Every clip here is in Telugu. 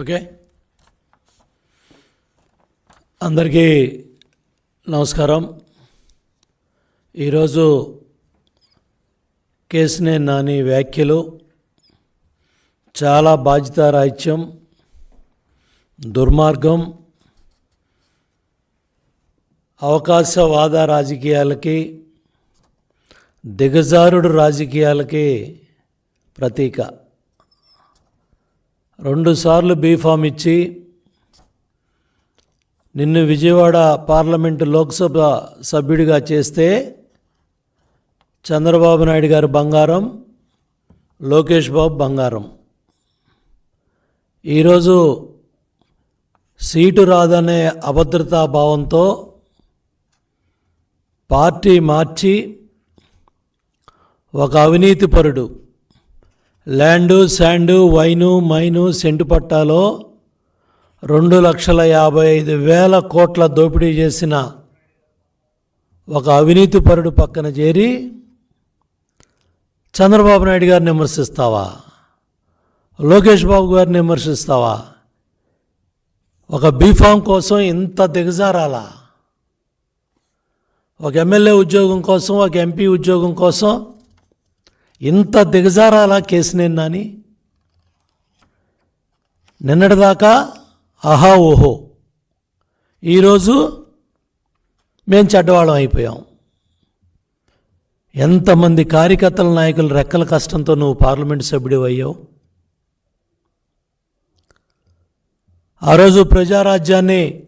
ఓకే? అందరికీ నమస్కారం. ఈరోజు కేసునే నాని వ్యాఖ్యలు చాలా బాధ్యతారాహిత్యం దుర్మార్గం అవకాశవాద రాజకీయాలకి దిగజారుడు రాజకీయాలకి ప్రతీక. రెండుసార్లు బీఫామ్ ఇచ్చి నిన్ను విజయవాడ పార్లమెంటు లోక్సభ సభ్యుడిగా చేస్తే చంద్రబాబు నాయుడు గారు బంగారం లోకేష్ బాబు బంగారం. ఈరోజు సీటు రాదనే అభద్రతా భావంతో పార్టీ మార్చి ఒక అవినీతిపరుడు land sand wine mine cent పట్టాలో రెండు లక్షల యాభై ఐదు వేల కోట్ల దోపిడీ చేసిన ఒక అవినీతిపరుడు పక్కన చేరి చంద్రబాబు నాయుడు గారిని విమర్శిస్తావా? లోకేష్ బాబు గారిని విమర్శిస్తావా? ఒక బీఫామ్ కోసం ఇంత దిగజారాలా? ఒక ఎమ్మెల్యే ఉద్యోగం కోసం ఒక ఎంపీ ఉద్యోగం కోసం ఇంత దిగజారాలా కేసు నేను నాని? నిన్నటిదాకా అహా ఓహో. ఈరోజు మేము చెడ్డవాళ్ళం అయిపోయాం. ఎంతమంది కార్యకర్తల నాయకులు రెక్కల కష్టంతో నువ్వు పార్లమెంటు సభ్యుడు అయ్యావు? ఆ రోజు ప్రజారాజ్యాన్ని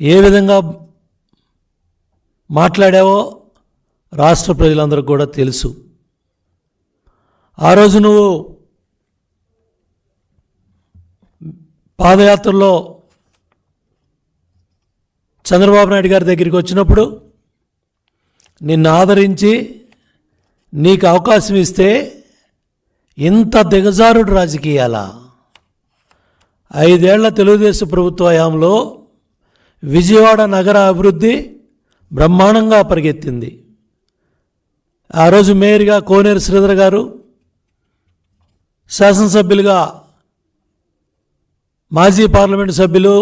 ఏ విధంగా మాట్లాడావో రాష్ట్ర ప్రజలందరికీ కూడా తెలుసు. ఆ రోజు నువ్వు పాదయాత్రలో చంద్రబాబు నాయుడు గారి దగ్గరికి వచ్చినప్పుడు నిన్ను ఆదరించి నీకు అవకాశం ఇస్తే ఇంత దిగజారుడు రాజకీయాలా? ఐదేళ్ళ తెలుగుదేశం ప్రభుత్వ హయాంలో విజయవాడ నగర అభివృద్ధి బ్రహ్మాండంగా పరిగెత్తింది. ఆ రోజు మేయర్గా కోనేరు శ్రీధర్ గారు శాసనసభ్యులుగా మాజీ పార్లమెంటు సభ్యులు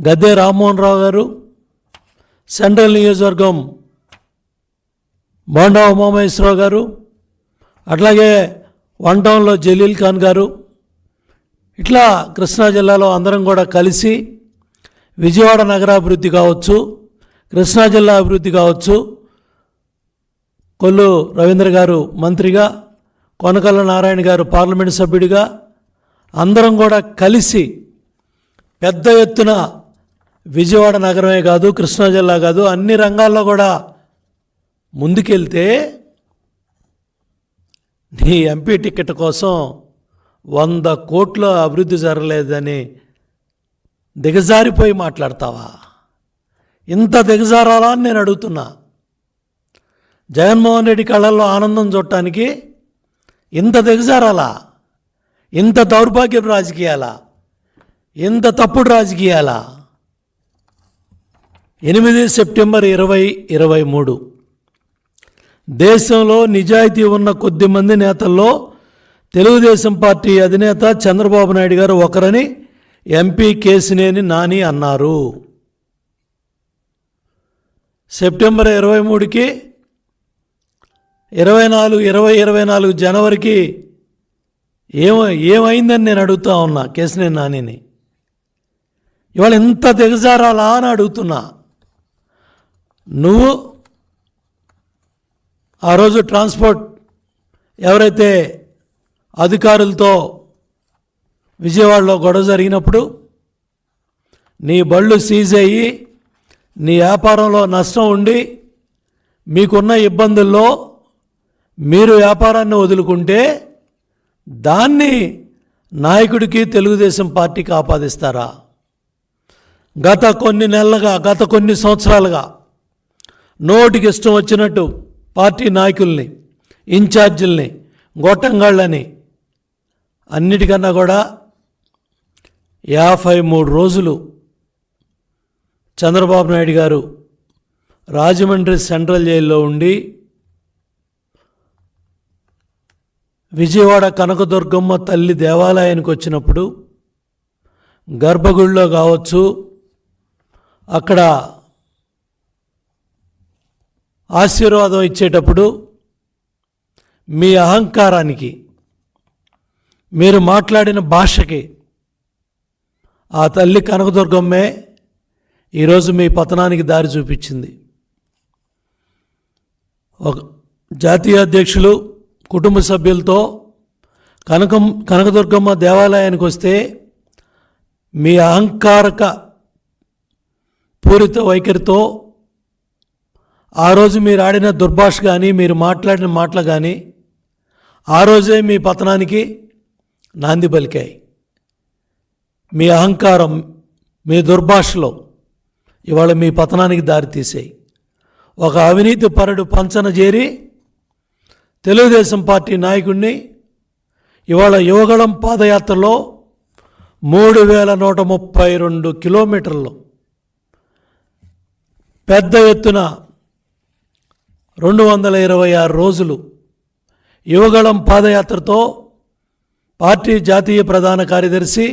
గద్దె రామ్మోహన్ రావు గారు సెంట్రల్ నియోజకవర్గం బోండా ఉమామహేశ్వరరావు గారు అట్లాగే వన్ టౌన్లో జలీల్ ఖాన్ గారు ఇట్లా కృష్ణా జిల్లాలో అందరం కూడా కలిసి విజయవాడ నగరాభివృద్ధి కావచ్చు కృష్ణా జిల్లా అభివృద్ధి కావచ్చు కొల్లు రవీంద్ర గారు మంత్రిగా కొనకల్ల నారాయణ గారు పార్లమెంటు సభ్యుడిగా అందరం కూడా కలిసి పెద్ద ఎత్తున విజయవాడ నగరమే కాదు కృష్ణా జిల్లా కాదు అన్ని రంగాల్లో కూడా ముందుకెళ్తే నీ ఎంపీ టికెట్ కోసం వంద కోట్ల అభివృద్ధి జరగలేదని దిగజారిపోయి మాట్లాడతావా? ఇంత దిగజారాలా అని నేను అడుగుతున్నా. జగన్మోహన్ రెడ్డి కళ్ళల్లో ఆనందం చూడటానికి ఇంత దిగజారాలా? ఇంత దౌర్భాగ్యపు రాజకీయాలా? ఇంత తప్పుడు రాజకీయాలా? ఎనిమిది సెప్టెంబర్ ఇరవై ఇరవై మూడు. దేశంలో నిజాయితీ ఉన్న కొద్ది మంది నేతల్లో తెలుగుదేశం పార్టీ అధినేత చంద్రబాబు నాయుడు గారు ఒకరని ఎంపీ కేసినేని నాని అన్నారు. సెప్టెంబర్ ఇరవై మూడుకి ఇరవై నాలుగు ఇరవై ఇరవై నాలుగు జనవరికి ఏమ ఏమైందని నేను అడుగుతా ఉన్నా కేసినేని నానిని. ఇవాళ ఎంత దిగజారాలా అని అడుగుతున్నా. నువ్వు ఆ రోజు ట్రాన్స్పోర్ట్ ఎవరైతే అధికారులతో విజయవాడలో గొడవ జరిగినప్పుడు నీ బళ్ళు సీజ్ అయ్యి నీ వ్యాపారంలో నష్టం ఉండి మీకున్న ఇబ్బందుల్లో మీరు వ్యాపారాన్ని వదులుకుంటే దాన్ని నాయకుడికి తెలుగుదేశం పార్టీకి ఆపాదిస్తారా? గత కొన్ని నెలలుగా గత కొన్ని సంవత్సరాలుగా నోటికి ఇష్టం వచ్చినట్టు పార్టీ నాయకుల్ని ఇన్ఛార్జీల్ని గొట్టంగాళ్ళని అన్నిటికన్నా కూడా యాభై మూడు రోజులు చంద్రబాబు నాయుడు గారు రాజమండ్రి సెంట్రల్ జైల్లో ఉండి విజయవాడ కనకదుర్గమ్మ తల్లి దేవాలయానికి వచ్చినప్పుడు గర్భగుడిలో కావచ్చు అక్కడ ఆశీర్వాదం ఇచ్చేటప్పుడు మీ అహంకారానికి మీరు మాట్లాడిన భాషకి ఆ తల్లి కనకదుర్గమ్మే ఈరోజు మీ పతనానికి దారి చూపించింది. ఒక జాతీయ అధ్యక్షులు కుటుంబ సభ్యులతో కనకం కనకదుర్గమ్మ దేవాలయానికి వస్తే మీ అహంకారక పూరిత వైఖరితో ఆ రోజు మీరు ఆడిన దుర్భాష కానీ మీరు మాట్లాడిన మాటలు కానీ ఆ రోజే మీ పతనానికి నాంది పలికాయి. మీ అహంకారం మీ దుర్భాషలో ఇవాళ మీ పతనానికి దారితీసాయి. ఒక అవినీతి పరుడు పంచన చేరి తెలుగుదేశం పార్టీ నాయకుడిని ఇవాళ యువగళం పాదయాత్రలో మూడు వేల నూట ముప్పై రెండు కిలోమీటర్లు పెద్ద ఎత్తున రెండు వందల ఇరవై ఆరు రోజులు యువగళం పాదయాత్రతో పార్టీ జాతీయ ప్రధాన కార్యదర్శి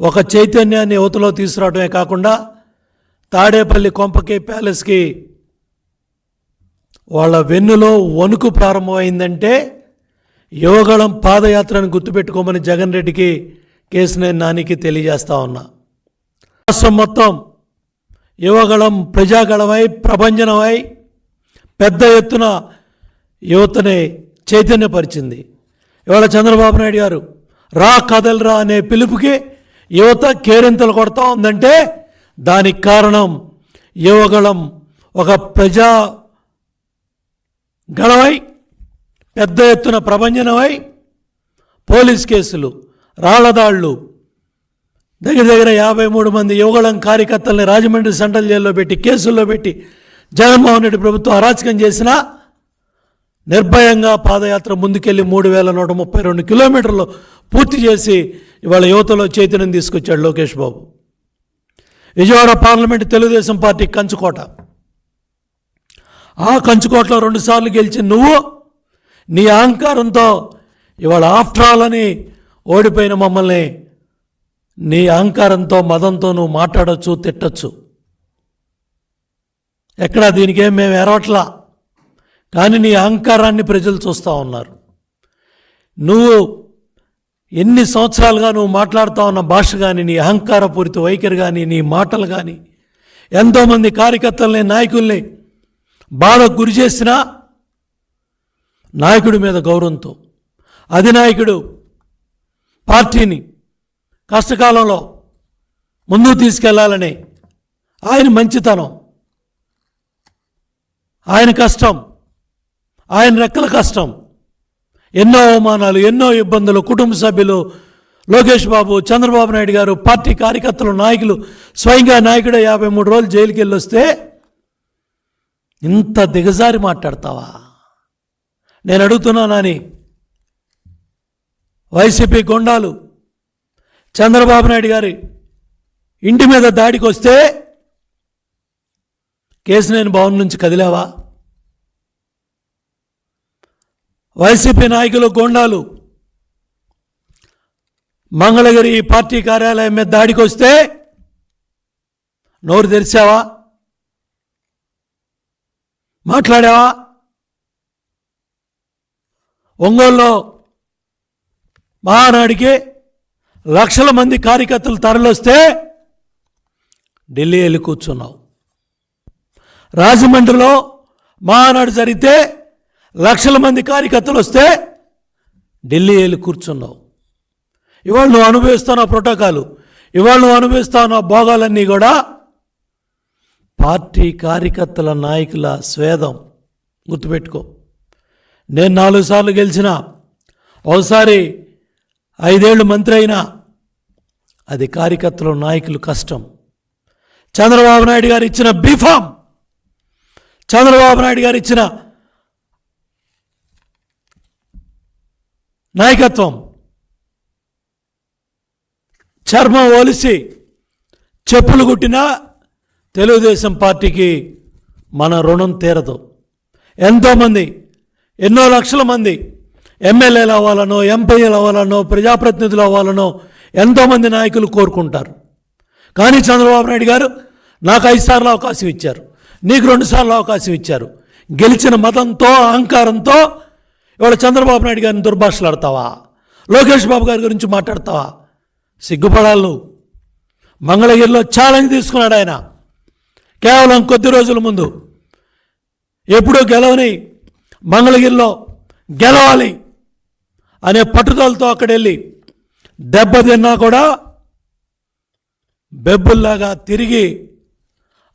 ఒక చైతన్యాన్ని యువతలో తీసుకురావడమే కాకుండా తాడేపల్లి కొంపకి ప్యాలెస్కి వాళ్ళ వెన్నులో వణుకు ప్రారంభమైందంటే యువగళం పాదయాత్రను గుర్తుపెట్టుకోమని జగన్ రెడ్డికి కేసినేని నానికి తెలియజేస్తా ఉన్నా. రాష్ట్రం మొత్తం యువగళం ప్రజాగళమై ప్రభంజనమై పెద్ద ఎత్తున యువతని చైతన్యపరిచింది. ఇవాళ చంద్రబాబు నాయుడు గారు రా కదలరా అనే పిలుపుకి యువత కేరింతలు కొడతా ఉందంటే దానికి కారణం యువగళం ఒక ప్రజా గళమై పెద్ద ఎత్తున ప్రభంజనమై పోలీస్ కేసులు రాళ్ళదాళ్ళు. దగ్గర దగ్గర యాభై మూడు మంది యువగళం కార్యకర్తల్ని రాజమండ్రి సెంట్రల్ జైల్లో పెట్టి కేసుల్లో పెట్టి జగన్మోహన్ రెడ్డి ప్రభుత్వం అరాచకం చేసినా నిర్భయంగా పాదయాత్ర ముందుకెళ్ళి మూడు వేల నూట ముప్పై రెండు కిలోమీటర్లు పూర్తి చేసి ఇవాళ యువతలో చైతన్యం తీసుకొచ్చాడు లోకేష్ బాబు. విజయవాడ పార్లమెంట్ తెలుగుదేశం పార్టీ కంచుకోట. ఆ కంచుకోట్లో రెండుసార్లు గెలిచి నువ్వు నీ అహంకారంతో ఇవాళ ఆఫ్టర్ ఆల్ అని ఓడిపోయిన మమ్మల్ని నీ అహంకారంతో మదంతో నువ్వు మాట్లాడచ్చు తిట్టచ్చు. ఎక్కడ దీనికేం మేము ఎరవట్లా కానీ నీ అహంకారాన్ని ప్రజలు చూస్తూ ఉన్నారు. నువ్వు ఎన్ని సంవత్సరాలుగా నువ్వు మాట్లాడుతూ ఉన్న భాష కానీ నీ అహంకారపూరిత వైఖరి కానీ నీ మాటలు కానీ ఎంతోమంది కార్యకర్తల్ని నాయకుల్ని బాధకు గురి చేసిన నాయకుడి మీద గౌరవంతో అధినాయకుడు పార్టీని కష్టకాలంలో ముందుకు తీసుకెళ్ళాలని ఆయన మంచితనం ఆయన కష్టం ఆయన రెక్కల కష్టం ఎన్నో అవమానాలు ఎన్నో ఇబ్బందులు కుటుంబ సభ్యులు లోకేష్ బాబు చంద్రబాబు నాయుడు గారు పార్టీ కార్యకర్తలు నాయకులు స్వయంగా నాయకుడే యాభై మూడు రోజులు జైలుకి వెళ్ళొస్తే వస్తే ఇంత దిగజారి మాట్లాడతావా? నేను అడుగుతున్నానని వైసీపీ గుండాలు చంద్రబాబు నాయుడు గారి ఇంటి మీద దాడికి వస్తే కేసినేని భవన్ నుంచి కదిలావా? వైసీపీ నాయకులు గోండాలు మంగళగిరి పార్టీ కార్యాలయం మీద దాడికి వస్తే నోరు తెరిచావా? మాట్లాడావా? ఒంగోలులో మహానాడికి లక్షల మంది కార్యకర్తలు తరలొస్తే ఢిల్లీ వెళ్ళి కూర్చున్నావు. రాజమండ్రిలో మహానాడు జరిగితే లక్షల మంది కార్యకర్తలు వస్తే ఢిల్లీ వెళ్ళి కూర్చున్నావు. ఇవాళ నువ్వు అనుభవిస్తున్న ప్రోటోకాలు ఇవాళ నువ్వు అనుభవిస్తున్న భోగాలన్నీ కూడా పార్టీ కార్యకర్తల నాయకుల స్వేదం గుర్తుపెట్టుకో. నేను నాలుగు సార్లు గెలిచిన ఒకసారి ఐదేళ్ళు మంత్రి అయినా అది కార్యకర్తలు నాయకులు కష్టం. చంద్రబాబు నాయుడు గారు ఇచ్చిన బీఫామ్ చంద్రబాబు నాయుడు గారు ఇచ్చిన నాయకత్వం చర్మం ఒలిసి చెప్పులు కుట్టినా తెలుగుదేశం పార్టీకి మన రుణం తీరదు. ఎంతోమంది ఎన్నో లక్షల మంది ఎమ్మెల్యేలు అవ్వాలనో ఎంపీలు అవ్వాలనో ప్రజాప్రతినిధులు అవ్వాలనో ఎంతోమంది నాయకులు కోరుకుంటారు. కానీ చంద్రబాబు నాయుడు గారు నాకు ఐదు సార్లు అవకాశం ఇచ్చారు. నీకు రెండు సార్లు అవకాశం ఇచ్చారు. గెలిచిన మతంతో అహంకారంతో ఇవాళ చంద్రబాబు నాయుడు గారిని దుర్భాషలాడతావా? లోకేష్ బాబు గారి గురించి మాట్లాడతావా? సిగ్గుపడాలి నువ్వు. మంగళగిరిలో ఛాలెంజ్ తీసుకున్నాడు ఆయన. కేవలం కొద్ది రోజుల ముందు ఎప్పుడూ గెలవని మంగళగిరిలో గెలవాలి అనే పట్టుదలతో అక్కడ వెళ్ళి దెబ్బతిన్నా కూడా బెబ్బుల్లాగా తిరిగి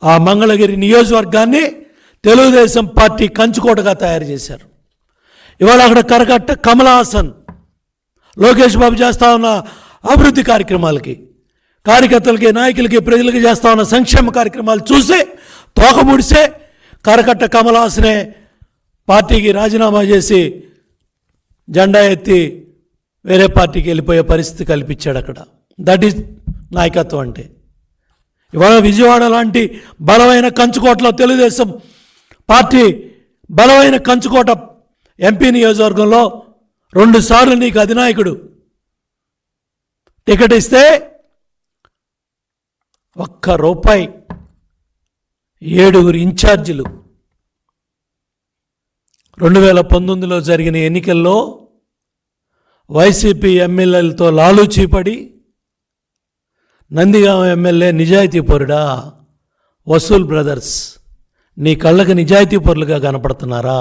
ఆ మంగళగిరి నియోజకవర్గాన్ని తెలుగుదేశం పార్టీ కంచుకోటగా తయారు చేశారు. ఇవాళ అక్కడ కరకట్ట కమల్ హాసన్ లోకేష్ బాబు చేస్తా ఉన్న అభివృద్ధి కార్యక్రమాలకి కార్యకర్తలకి నాయకులకి ప్రజలకి చేస్తా ఉన్న సంక్షేమ కార్యక్రమాలు చూసి తోక ముడిసే కరకట్ట కమలాసనే పార్టీకి రాజీనామా చేసి జెండా ఎత్తి వేరే పార్టీకి వెళ్ళిపోయే పరిస్థితి కల్పించాడు అక్కడ. దట్ ఈజ్ నాయకత్వం అంటే. ఇవాళ విజయవాడ లాంటి బలమైన కంచుకోటలో తెలుగుదేశం పార్టీ బలమైన కంచుకోట ఎంపీ నియోజకవర్గంలో రెండుసార్లు నీకు అధినాయకుడు. టికెట్ ఇస్తే ఒక్క రూపాయి ఏడుగురు ఇన్ఛార్జీలు. రెండు వేల పంతొమ్మిదిలో జరిగిన ఎన్నికల్లో వైసీపీ ఎమ్మెల్యేలతో లాలూచీపడి నందిగామ ఎమ్మెల్యే నిజాయితీ పరుడా వసూల్ బ్రదర్స్ నీ కళ్ళకి నిజాయితీ పరులుగా కనపడుతున్నారా?